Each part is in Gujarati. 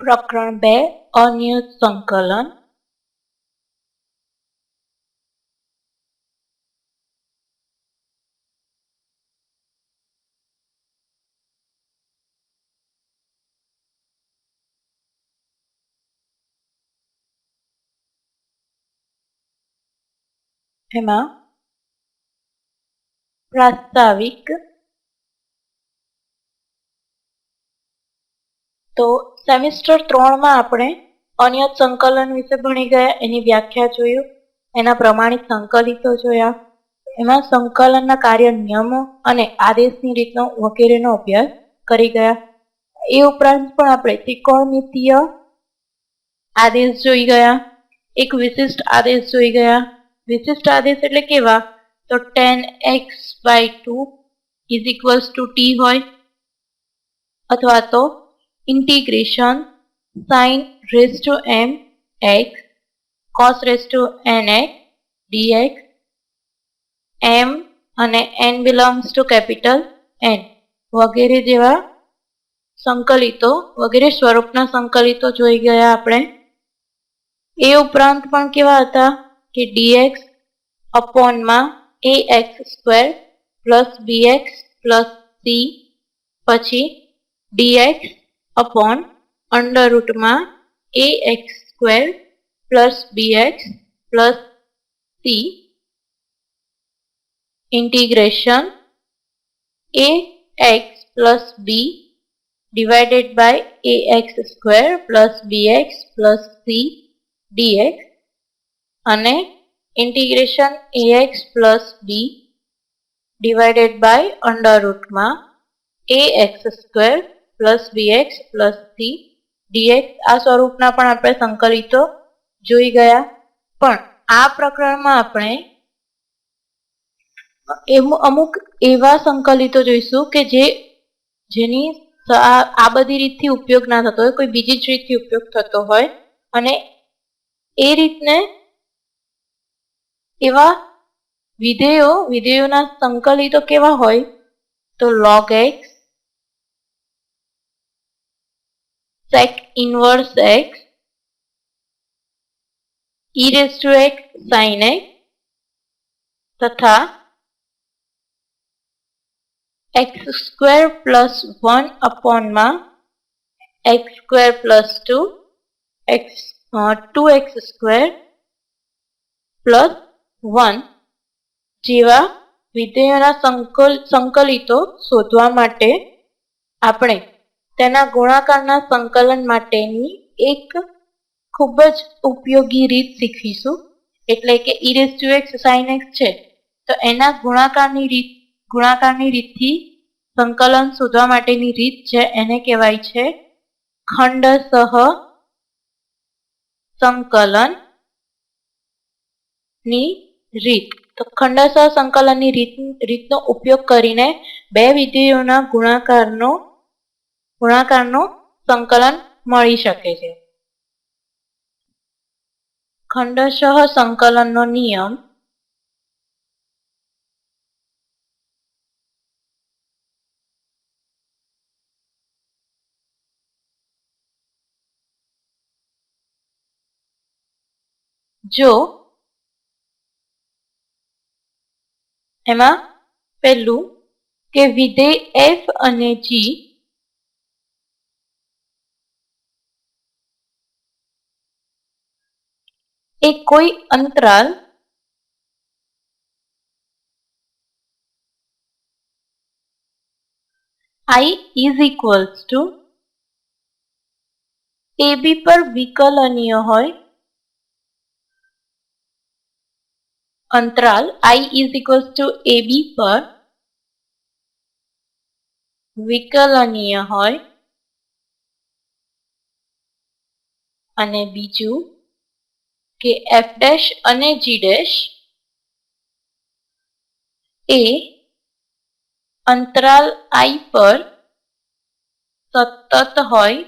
પ્રકરણ બે અનિયત સંકલન એમાં પ્રાસ્તાવિક તો સેમિસ્ટર ત્રણમાં આપણે અનિયત સંકલન વિશે ભણી ગયા, એની વ્યાખ્યા જોયું, એના પ્રમાણિત સંકલિતો જોયા, એમાં સંકલનના કાર્ય નિયમો અને આદેશની રીતનો વગેરેનો અભ્યાસ કરી ગયા. એ ઉપરાંત પણ આપણે ત્રિકોણમિતીય આદેશ જોઈ ગયા, એક વિશિષ્ટ આદેશ જોઈ ગયા. વિશિષ્ટ આદેશ એટલે કેવા? તો tan x by two is equals to t હોય, અથવા તો integration sin raise to m x cos raise to n x dx. M અને n belongs to capital N વગેરે જેવા સંકલિતો, વગેરે સ્વરૂપના સંકલિતો જોઈ ગયા આપણે. એ ઉપરાંત પણ કેવા હતા કે dx અપોનમાં a x square plus b x plus c પછી d x upon under રૂટમાં a x square plus b x plus c integration a x plus b divided by a x square plus b x plus c d x અને integration a x plus b divided by under રૂટમાં a x square plus b x plus c. D x આ સ્વરૂપના પણ આપણે સંકલિતો જોઈ ગયા. પણ આ પ્રકરણમાં આપણે અમુક એવા સંકલિતો જોઈશું કે જે, જેની આ બધી રીતથી ઉપયોગ ના થતો હોય, કોઈ બીજી જ રીતથી ઉપયોગ થતો હોય. અને એ રીતને એવા વિધેયો, વિધેયોના સંકલિતો કેવા હોય? તો log x sec inverse x e raised to x sin x તથા x square plus one અપોનમાં x square plus two x two x square plus one જેવા વિધેયોના સંકલ, સંકલિતો શોધવા માટે આપણે તેના ગુણાકારના સંકલન માટેની એક ખૂબ જ ઉપયોગી રીત શીખીશું. એટલે કે e raise to x sin x છે. તો એના ગુણાકારની રીત, ગુણાકારની રીતથી સંકલન શોધવા માટેની રીત છે, એને કહેવાય છે ખંડસહ સંકલનની રીત. તો ખંડસહ સંકલનની રીત, રીતનો ઉપયોગ કરીને બે વિધેયોના ગુણાકારનો ગુણાકારનું સંકલન મળી શકે છે ખંડશઃ સંકલનનો નિયમ જો એમાં પહેલું કે વિધેય એફ અને જી એ કોઈ અંતરાલ i is equals to ab પર વિકલનીય હોય. અંતરાલ i is equals to ab પર વિકલનીય હોય. અને બીજું કે એફ ડેશ અને જી ડેશ એ અંતરાલ આઈ પર સતત હોય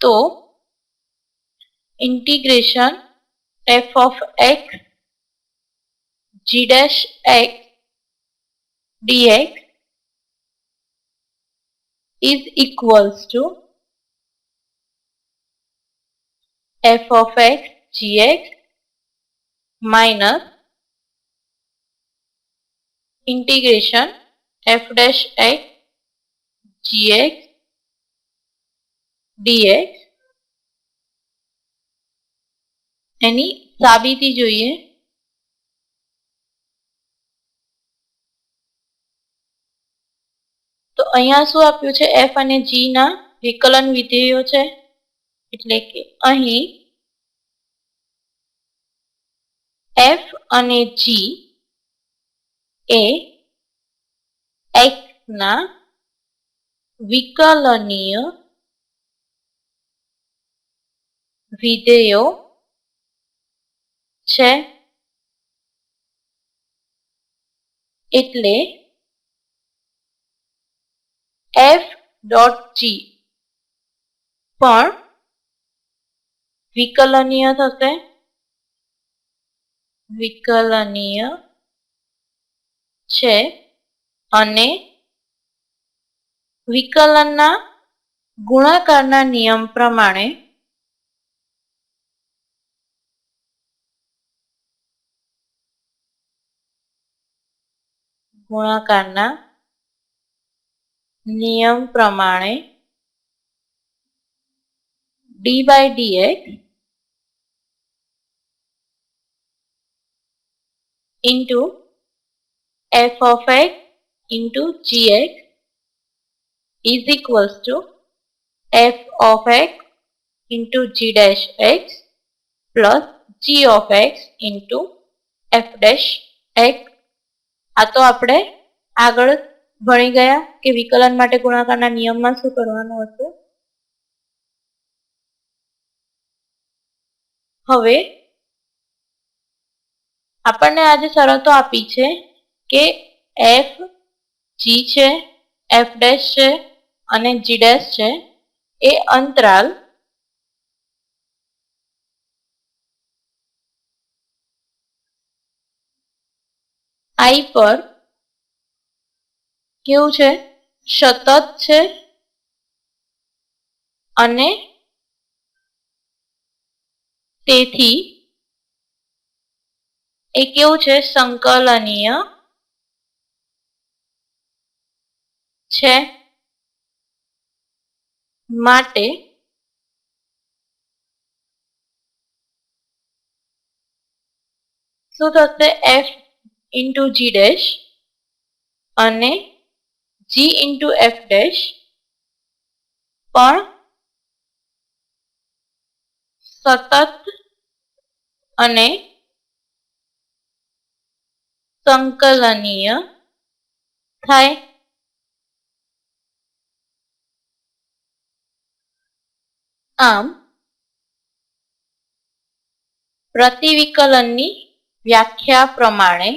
તો integration f of x g dash x d x is equals to f of x gx minus integration f dash x gx dx એની સાબિતી જોઈએ તો અહીંયા શું આપ્યું છે f અને g ના વિકલન વિધેયો છે એટલે કે અહીં એફ અને જી એ એક્સ ના વિકલનીય વિધેયો છે. એટલે એફ ડોટ જી પણ વિકલનીય થશે? વિકલનીય છે. અને વિકલનના ગુણાકારના નિયમ પ્રમાણે ગુણાકારના નિયમ પ્રમાણે d by d x into f of x into gx is equals to f of x into g dash x plus g of x into f dash x આ તો આપણે આગળ ભણી ગયા કે વિકલન માટે ગુણાકારના નિયમમાં શું કરવાનું હતું હવે આપણને આજે શરતો આપી છે કે એફ જી છે એફ ડેશ છે અને જી ડેશ છે. એ અંતરાલ આઈ પર કેવું છે? સતત છે અને તેથી એ કેવું છે? સંકલનીય છે માટે શું થશે? એફ ઇન્ટુ જી ડેશ અને જી ઇન્ટુ એફ ડેશ પણ સતત અને સંકલનીય થાય. આમ પ્રતિવિકલનની વ્યાખ્યા પ્રમાણે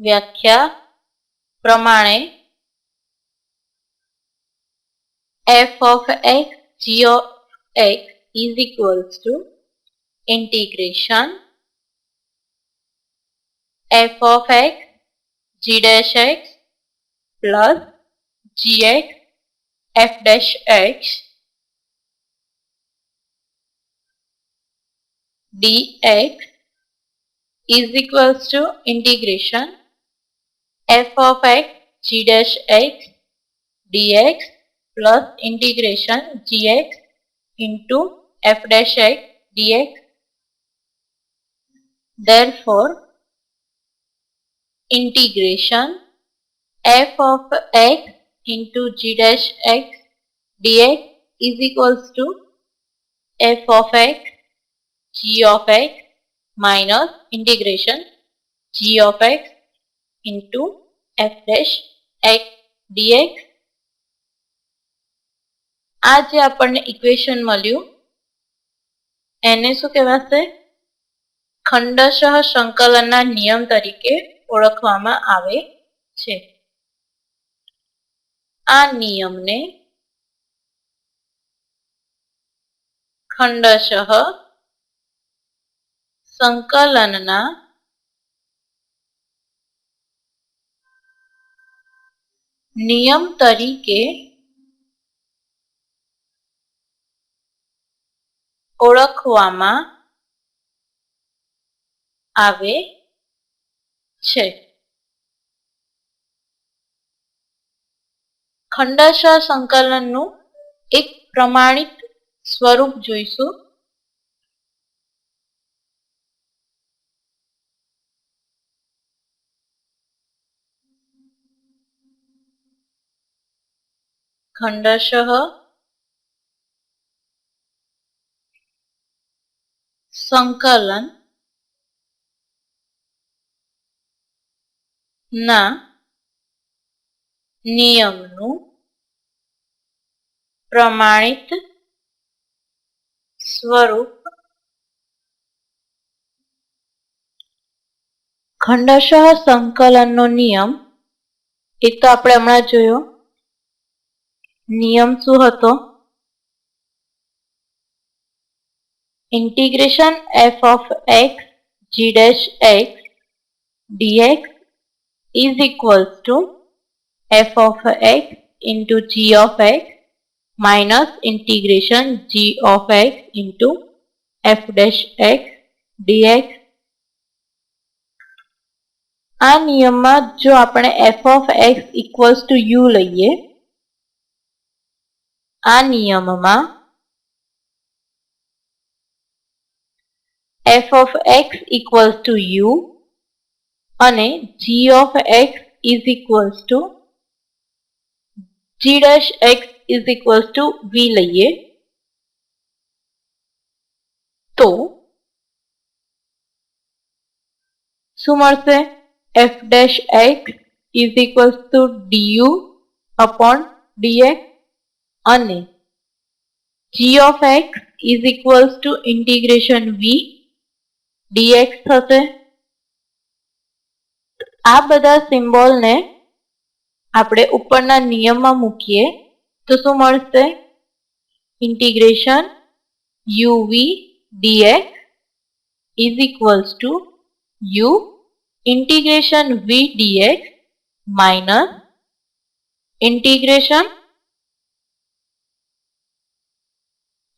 વ્યાખ્યા પ્રમાણે f of x of x is equals to integration f of x g dash x plus gx f dash x dx is equals to integration f of x g dash x dx plus integration gx into f dash x dx. Therefore, integration f of x into g dash x dx is equals to f of x g of x minus integration g of x into f dash x dx આ જે આપણને ઇક્વેશન મળ્યું. એને શું કહેવાશે? ખંડશઃ સંકલનના નિયમ તરીકે ઓળખવામાં આવે છે. આ નિયમને ખંડશઃ સંકલનના નિયમ તરીકે ઓળખવામાં આવે છે. ખંડશ સંકલનનું એક પ્રમાણિત સ્વરૂપ જોઈશું. ખંડશ સંકલન ના નિયમનું પ્રમાણિત સ્વરૂપ ખંડશ સંકલનનો નિયમ, એ તો આપણે હમણાં જોયો. નિયમ શું હતો? Integration f of x g dash x dx is equals to f of x into g of x minus integration g of x into f dash x dx આ નિયમમાં જો આપણે f of x equals to u લઈએ આ નિયમમાં f of x equals to u અને g of x is equals to g dash x is equals to v લઈએ તો શું મળશે f dash x is equals to du upon dx અને g of x is equals to integration v d x થશે. આ બધા સિમ્બોલને આપણે ઉપરના નિયમમાં મૂકીએ. તો શું મળશે? Integration u v d x is equals to u integration v dx minus integration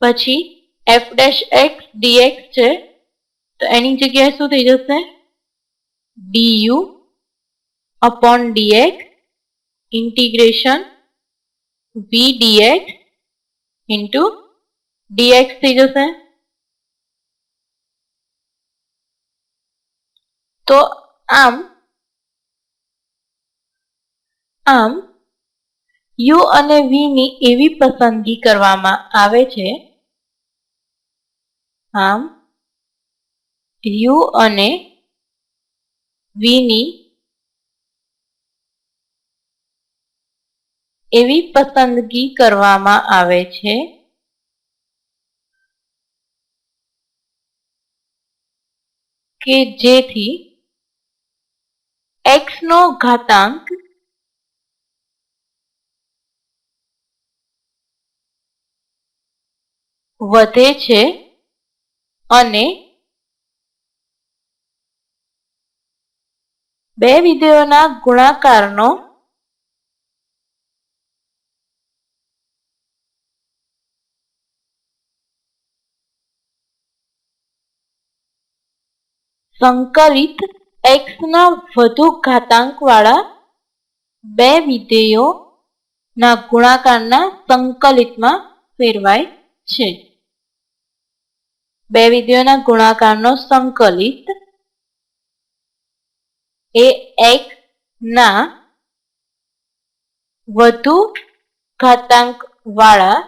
પછી f dash x d x છે. તો એની જગ્યાએ શું થઈ જશે? D u upon d x integration v d x into d x થઈ જશે. તો આમ આમ યુ અને વી ની એવી પસંદગી કરવામાં આવે છે. આમ યુ અને વીની એવી પસંદગી કરવામાં આવે છે. કે જેથી એક્સ નો ઘાતાંક વધે છે અને બે વિધેયોના ગુણાકારનો સંકલિત એક્સના વધુ ઘાતાંક વાળા બે વિધેયો ના ગુણાકારના સંકલિતમાં ફેરવાય છે. બે વિધેયોના ગુણાકારનો સંકલિત એ એક ના વધુ ઘાતાંક વાળા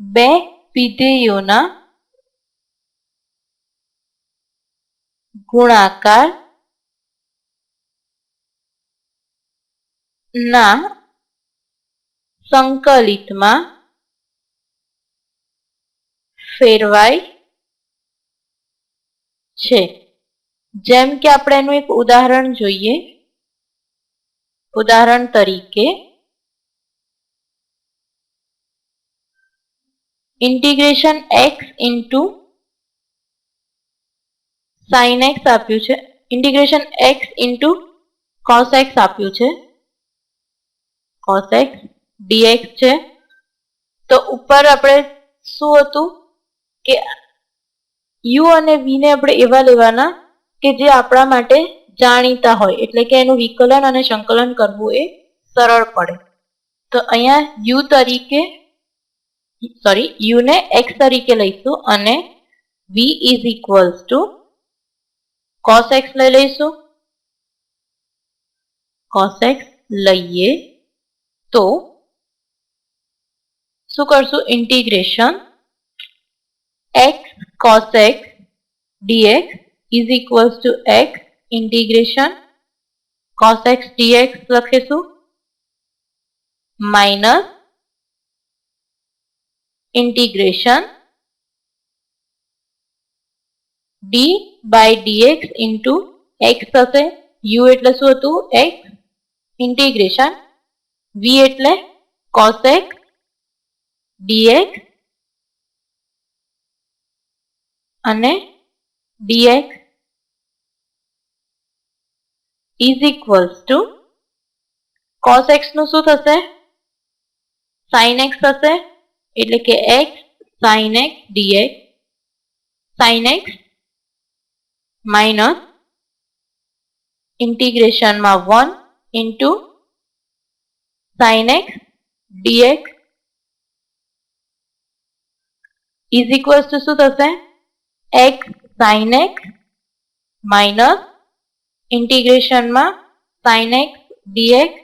બે વિધેયોના ગુણાકાર ના સંકલિતમાં ફેરવાય છે. જેમ કે આપણે એનું એક ઉદાહરણ જોઈએ. ઉદાહરણ તરીકે, integration x into sin x આપ્યું છે. Integration x into cos x આપ્યું છે. કોસ એક્સ ડીએક્સ છે. તો ઉપર આપણે શું હતું? કે યુ અને વી ને આપણે એવા લેવાના કે જે આપણા માટે જાણીતા હોય. એટલે કે એનું વિકલન અને સંકલન કરવું એ સરળ પડે. તો અહીંયા યુ તરીકે, સોરી યુ ને એક્સ તરીકે લઈશું અને v is equals to cos x લઈ લઈશું. કોસ એક્સ લઈએ તો શું કરશું? Integration x cos x dx is equals to x integration cos x dx લખીશું. Minus integration d by d x into x થશે. યુ એટલે શું હતું? x ઇન્ટિગ્રેશન વી એટલે કોસેક ડીએક્સ અને dx is equals to cos x નું શું થશે? સાઇન એક્સ થશે, એટલે કે x sin x d x sin x minus ઇન્ટિગ્રેશનમાં one into sin x dx is equals to શું થશે? X sign x minus ઇન્ટિગ્રેશનમાં sin x d x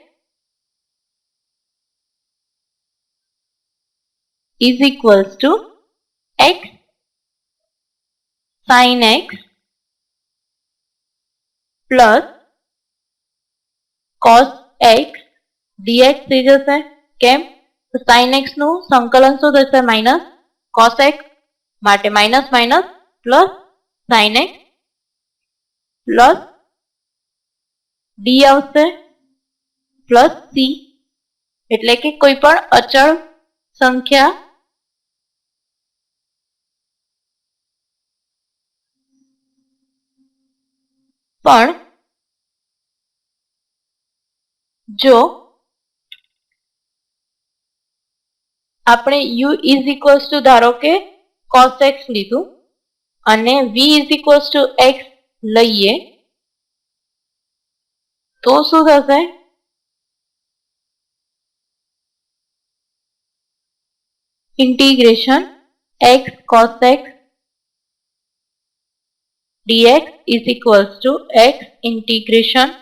is equals to x sin x plus cos x dx થઈ જશે. કેમ? તો sin x નું સંકલન શું થશે? માઇનસ cos x માટે minus minus plus sin x plus d આવશે પ્લસ સી એટલે કે કોઈ પણ અચળ સંખ્યા પણ જો આપણે u ઇઝ ઇક્વલ્સ ટુ ધારો કે કોસ એક્સ લીધું અને v is equals to x લઈએ તો શું થશે integration x cos x dx is equals to x integration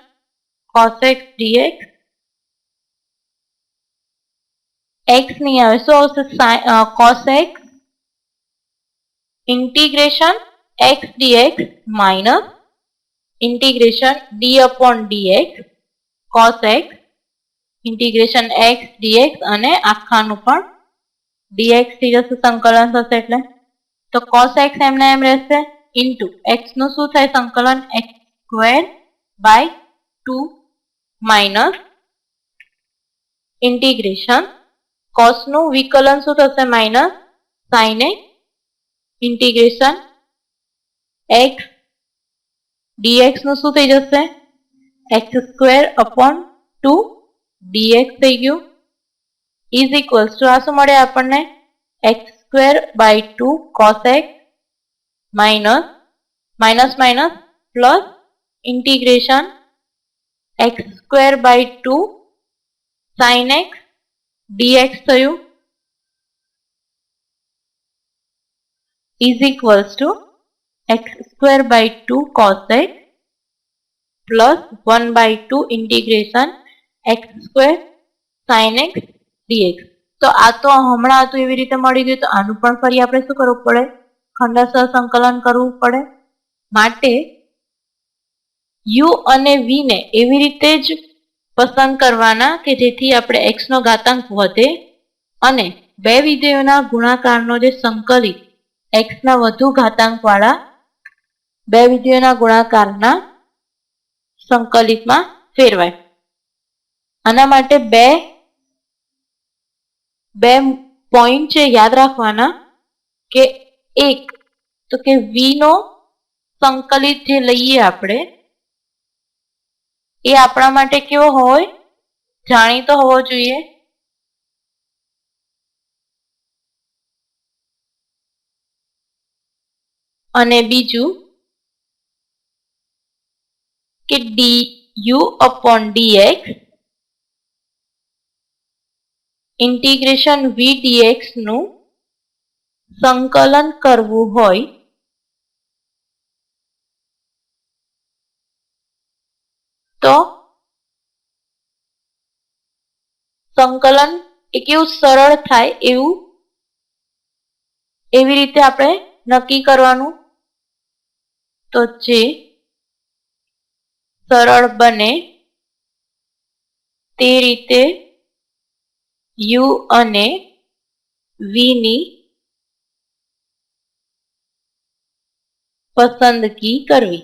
cos x dx x નહીં આવે શું આવશે cos x integration x dx minus integration d upon dx cos x integration x dx અને આખાનું પણ dx થી જશે સંકલન થશે એટલે. તો cos x એમને એમ રહેશે ઇન્ટુ x નું શું થાય? સંકલન x square by two minus integration કોસનું વિકલન શું થશે? માઇનસ એક્સ ઇન્ટિગ્રેશન એક્સ ડીએક્સનું શું થઈ જશે? X square upon two d x થઈ ગયું. ઇઝ ઇક્વલ્સ ટુ આ શું મળે આપણને? X square by two cos x minus minus minus plus integration x square by two sin x d x થયું. Is equals to x square by two cos x plus one by two integration x square sin x dx. તો આ તો હમણાં હતું એવી રીતે મળી ગયું, તો આનું પણ ફરી આપણે શું કરવું પડે? ખંડસર સંકલન કરવું પડે. માટે યુ અને વી ને એવી રીતે જ પસંદ કરવાના કે જેથી આપણે એક્સનો ઘાતાંક વધે અને બે વિધેયોના ગુણાકારનો જે સંકલિત એક્સ ના વધુ ઘાતાંકવાળા બે વિધેયોના ગુણાકારના સંકલિતમાં ફેરવાય. આના માટે બે બે પોઈન્ટ છે યાદ રાખવાના કે એક, તો કે વી સંકલિત જે લઈએ આપણે, એ આપણા માટે કેવો હોય? જાણીતો હોવો જોઈએ. અને બીજું કે d u upon d x integration v ડીએક્સનું સંકલન કરવું હોય તો સંકલન એ કેવું સરળ થાય એવું એવી રીતે આપણે નક્કી કરવાનું તો જે સરળ બને તે રીતે યુ અને વી ની પસંદગી કરવી.